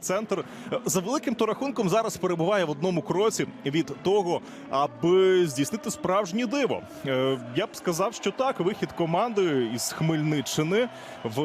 Центр за великим то рахунком зараз перебуває в одному кроці від того, аби здійснити справжнє диво. Е, Я б сказав, що так, вихід команди із Хмельниччини в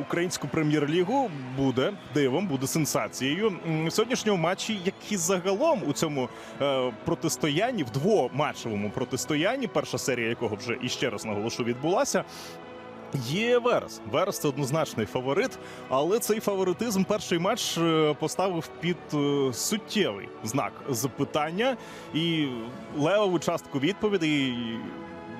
українську прем'єр-лігу буде дивом, буде сенсацією. В сьогоднішньому матчі, і загалом у цьому е, протистоянні, в двоматчевому протистоянні, перша серія якого вже іще раз наголошу відбулася. Є Верес. Верес це однозначний фаворит, але цей фаворитизм перший матч е, поставив під е, суттєвий знак запитання і левову частку відповідей.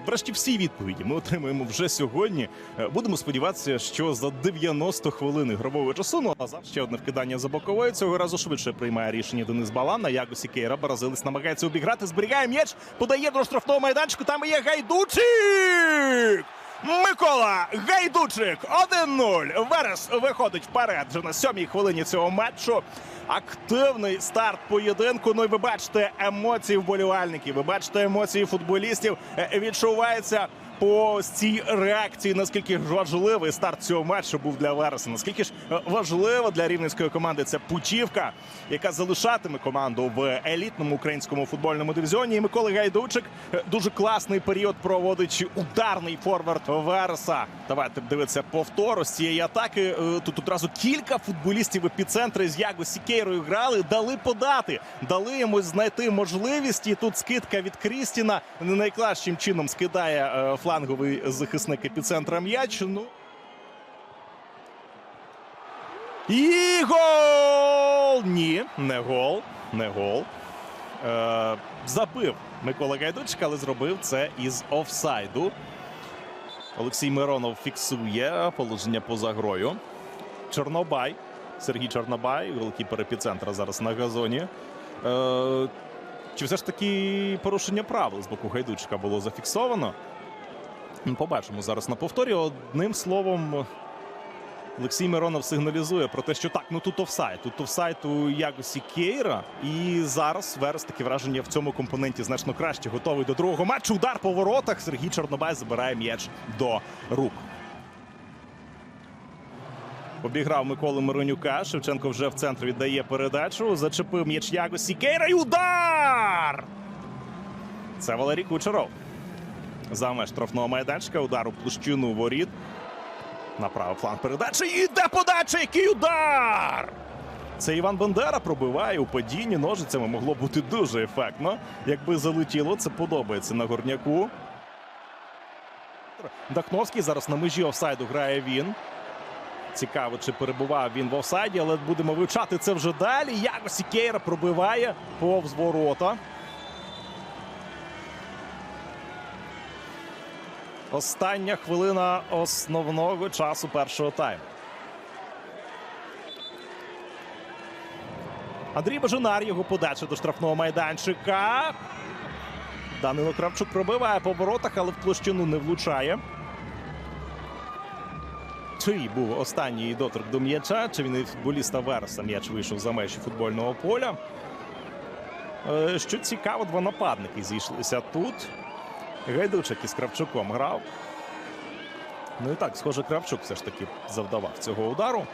Врешті всі відповіді ми отримаємо вже сьогодні. Е, Будемо сподіватися, що за 90 хвилин ігрового часу. Ну а зараз ще одне вкидання за бокової. Цього разу швидше приймає рішення Денис Балан. На Ягосі Кейра бразилець намагається обіграти, зберігає м'яч, подає до штрафного майданчику. Там є гайдучик. Микола Гайдучик 1-0. Верес виходить вперед вже на сьомій хвилині цього матчу. Активний старт поєдинку. Ну і ви бачите емоції вболівальників. Ви бачите емоції футболістів. Е, Відчувається по цій реакції, наскільки ж важливий старт цього матчу був для Вереса. Наскільки ж е, важливо для рівненської команди ця путівка, яка залишатиме команду в елітному українському футбольному дивізіоні. І Микола Гайдучик е, дуже класний період проводить ударний форвард Вереса. Давайте дивитися повтор з цієї атаки. Е, Тут одразу кілька футболістів епіцентри з Яго Сікейрою грали, дали подати, дали йому знайти можливість. І тут скидка від Крістіна не найкращим чином скидає е, фланговий захисник епіцентра м'яч. Ну і гол! Ні, не гол, не гол. Е, забив Микола Гайдучик, але зробив це із офсайду. Олексій Миронов фіксує положення поза грою. Чорнобай. Сергій Чорнобай, голкіпер епіцентра зараз на газоні. Е, чи все ж таки порушення правил з боку Гайдучика було зафіксовано? Ну, Побачимо зараз на повторі. Одним словом, Олексій Миронов сигналізує про те, що так, ну тут офсайд. Тут офсайд у Ягосі Кейра. І зараз Верес таке враження в цьому компоненті значно краще. Готовий до другого матчу. Удар по воротах. Сергій Чорнобай забирає м'яч до рук. Обіграв Миколи Миронюка. Шевченко вже в центрі віддає передачу. Зачепив м'яч Ягосі Кейра. І удар! Це Валерій Кучеров. За меж штрафного майданчика. Удар у площину воріт. На правий фланг передачі. І йде подача, який удар! Це Іван Бендера пробиває у падінні ножицями. Могло бути дуже ефектно. Якби залетіло, це подобається на горняку. Дахновський зараз на межі офсайду грає він. Цікаво, чи перебував він в офсайді, але будемо вивчати це вже далі. Якось Кейра пробиває повз ворота. Остання хвилина основного часу першого тайму. Андрій Бажанар, його подача до штрафного майданчика. Данило Кравчук пробиває по воротах, але в площину не влучає. Чий був останній доторк до м'яча? Чи він і футболіста Вереса м'яч вийшов за межі футбольного поля? Е, Що цікаво, два нападники зійшлися тут. Гайдучик із Кравчуком грав. Ну і так, схоже, Кравчук все ж таки завдавав цього удару.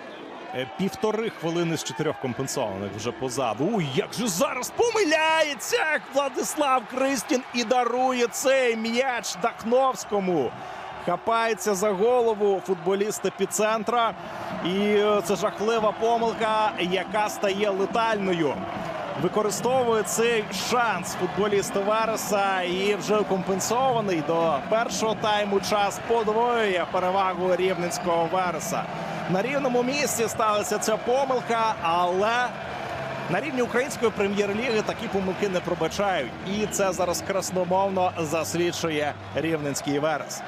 Е, Півтори хвилини з чотирьох компенсованих вже позаду. Уй, як же зараз помиляється Владислав Кристін і дарує цей м'яч Дахновському. Хапається за голову футболіст епіцентра. І е, це жахлива помилка, яка стає летальною. Використовує цей шанс футболіст Вереса і вже компенсований до першого тайму час подвоює перевагу рівненського Вереса. На рівному місці сталася ця помилка, але на рівні української прем'єр-ліги такі помилки не пробачають. І це зараз красномовно засвідчує рівненський Верес.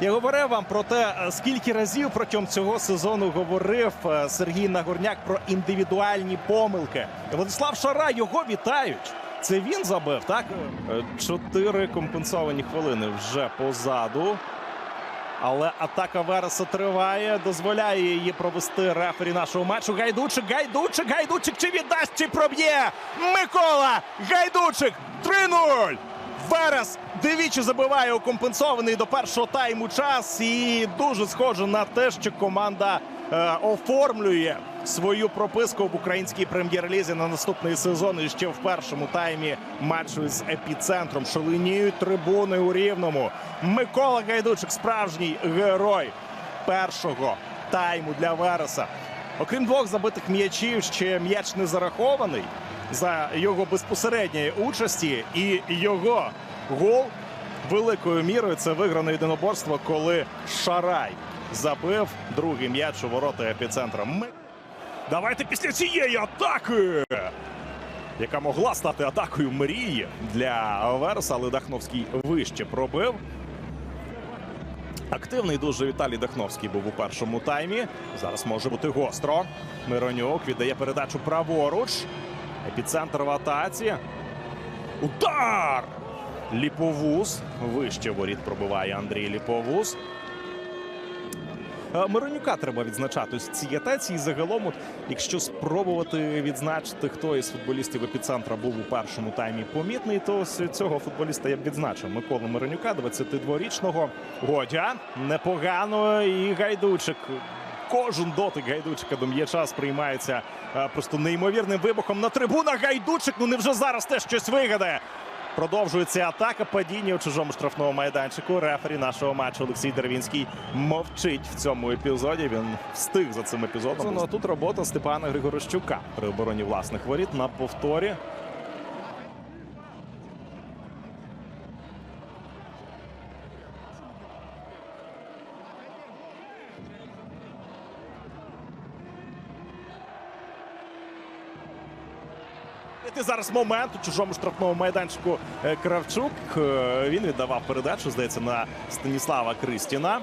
Я говорив вам про те, скільки разів протягом цього сезону говорив е, Сергій Нагорняк про індивідуальні помилки. Владислав Шара його вітають. Це він забив, так? Е, Чотири компенсовані хвилини вже позаду. Але атака Вереса триває, дозволяє її провести рефері нашого матчу. Гайдучик, Гайдучик, Гайдучик чи віддасть, чи проб'є Микола Гайдучик 3-0. Верес двічі забиває у компенсований до першого тайму час. І дуже схоже на те, що команда е, оформлює свою прописку в українській прем'єр-лізі на наступний сезон. І ще в першому таймі матчу з епіцентром шаленіють трибуни у рівному. Микола Гайдучик справжній герой першого тайму для Вереса. Окрім двох забитих м'ячів, ще м'яч не зарахований за його безпосередньої участі, і його гол великою мірою це вигране єдиноборство, коли Шарай забив другий м'яч у ворота епіцентра. Ми... Давайте після цієї атаки, яка могла стати атакою мрії для Вереса, але Дахновський вище пробив. Активний дуже Віталій Дахновський був у першому таймі. Зараз може бути гостро. Миронюк віддає передачу праворуч. Епіцентр в атаці. Удар! Ліповуз. Вище воріт пробиває Андрій Ліповуз. Е, Миронюка треба відзначати ось цій атаці. І загалом, от, якщо спробувати відзначити, хто із футболістів епіцентра був у першому таймі помітний, то ось цього футболіста я б відзначив. Миколу Миронюка, 22-річного. Годя непогано. І Гайдучик. Кожен дотик Гайдучика до м'яча сприймається е, просто неймовірним вибухом на трибунах. Гайдучик, ну невже зараз теж щось вигадає? Продовжується атака падіння у чужому штрафному майданчику. Рефері нашого матчу Олексій Дервінський мовчить в цьому епізоді. Він встиг за цим епізодом. Ну, а тут робота Степана Григорощука при обороні власних воріт на повторі. Ти зараз момент у чужому штрафному майданчику е, Кравчук. Е, Він віддавав передачу, здається, на Станіслава Кристіна.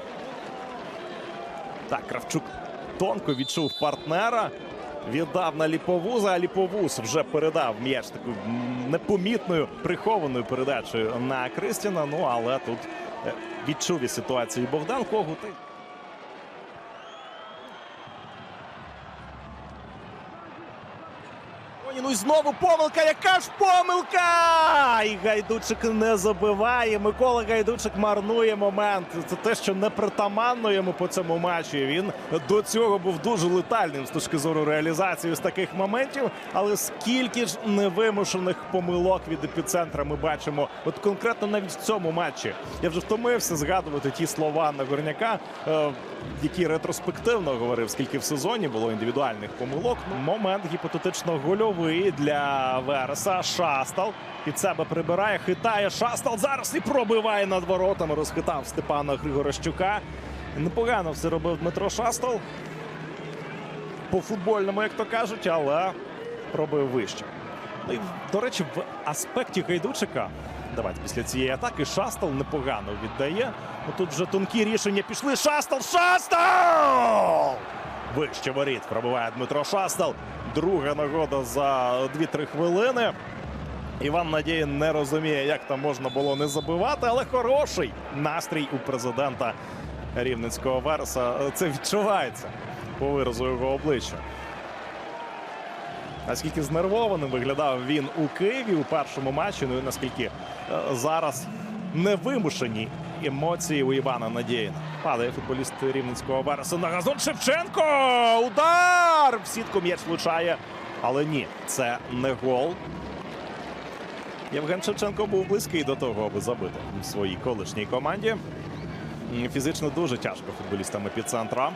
Так, Кравчук тонко відчув партнера. Віддав на Ліповуза, а Ліповуз вже передав м'яч такою непомітною прихованою передачею на Кристіна. Ну але тут е, відчув і ситуацію Богдан Когут. І Ні, Ну і знову помилка. Яка ж помилка? І Гайдучик не забиває. Микола Гайдучик марнує момент. Це те, що не притаманно йому по цьому матчі. Він до цього був дуже летальним з точки зору реалізації з таких моментів. Але скільки ж невимушених помилок від епіцентра ми бачимо, от конкретно навіть в цьому матчі. Я вже втомився згадувати ті слова Нагорняка, е, які ретроспективно говорив, скільки в сезоні було індивідуальних помилок. Момент гіпотетично гольовий для Вереса. Шастал під себе прибирає, хитає Шастал зараз і пробиває над воротами. Розхитав Степана Григорощука. Непогано все робив Дмитро Шастал. По футбольному, як то кажуть, але пробив вище. Ну і, до речі, в аспекті Гайдучика. Давайте після цієї атаки Шастал непогано віддає. Ну, тут вже тонкі рішення пішли. Шастал! Шастал! Вище воріт пробиває Дмитро Шастал. Друга нагода за 2-3 хвилини. Іван Надій не розуміє, як там можна було не забивати, але хороший настрій у президента Рівненського Вереса. Це відчувається по виразу його обличчя. Наскільки знервованим виглядав він у Києві у першому матчі. Ну і наскільки е, зараз невимушені емоції у Івана Надіїна. Падає футболіст рівненського Вереса на газон Шевченко. Удар! В сітку м'яч влучає. Але ні, це не гол. Євген Шевченко був близький до того, аби забити в своїй колишній команді. Фізично дуже тяжко футболістам епіцентра.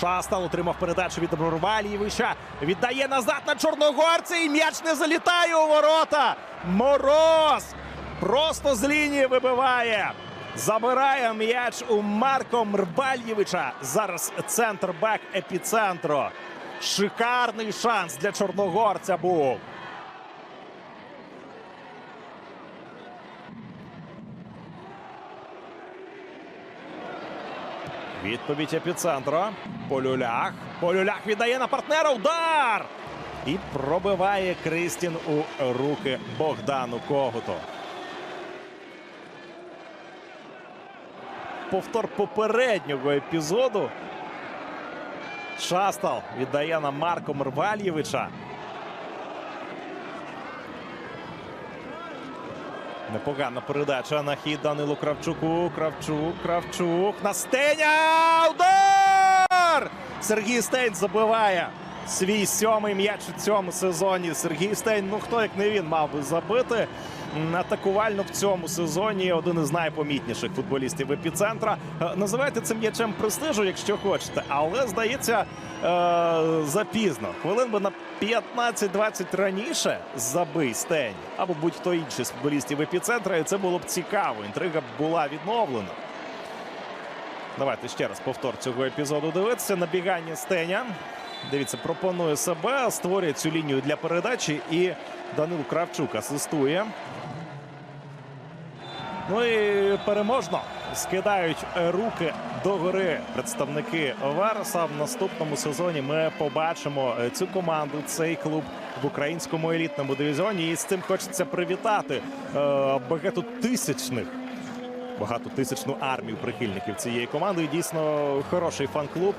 Шастал отримав передачу від Рвалієвича. Віддає назад на Чорногорця і м'яч не залітає у ворота. Мороз просто з лінії вибиває. Забирає м'яч у Марко Мрбальєвича. Зараз центр бек епіцентру. Шикарний шанс для чорногорця був. Відповідь епіцентра. Полюлях. Полюлях віддає на партнера. Удар! І пробиває Кристін у руки Богдану Когуту. Повтор попереднього епізоду. Шастал віддає на Марко Мервальєвича. Непогана передача на хід Данилу Кравчуку. Кравчук, Кравчук. На Стеня! Удар! Сергій Стень забиває свій сьомий м'яч у цьому сезоні. Сергій Стень, ну хто як не він мав би забити. Атакувально в цьому сезоні один із найпомітніших футболістів епіцентра. Е, Називайте це м'ячем престижу, якщо хочете, але здається е, запізно. Хвилин би на 15-20 раніше забий Стень або будь-хто інший з футболістів епіцентра, і це було б цікаво. Інтрига була відновлена. Давайте ще раз повтор цього епізоду дивитися. Набігання Стеня. Дивіться, пропонує себе, створює цю лінію для передачі. І Данил Кравчук асистує. Ну і переможно скидають руки догори представники Вереса. В наступному сезоні ми побачимо е, цю команду, цей клуб в українському елітному дивізіоні. І з цим хочеться привітати е, багатотисячних багатотисячну армію прихильників цієї команди. І дійсно хороший фан-клуб.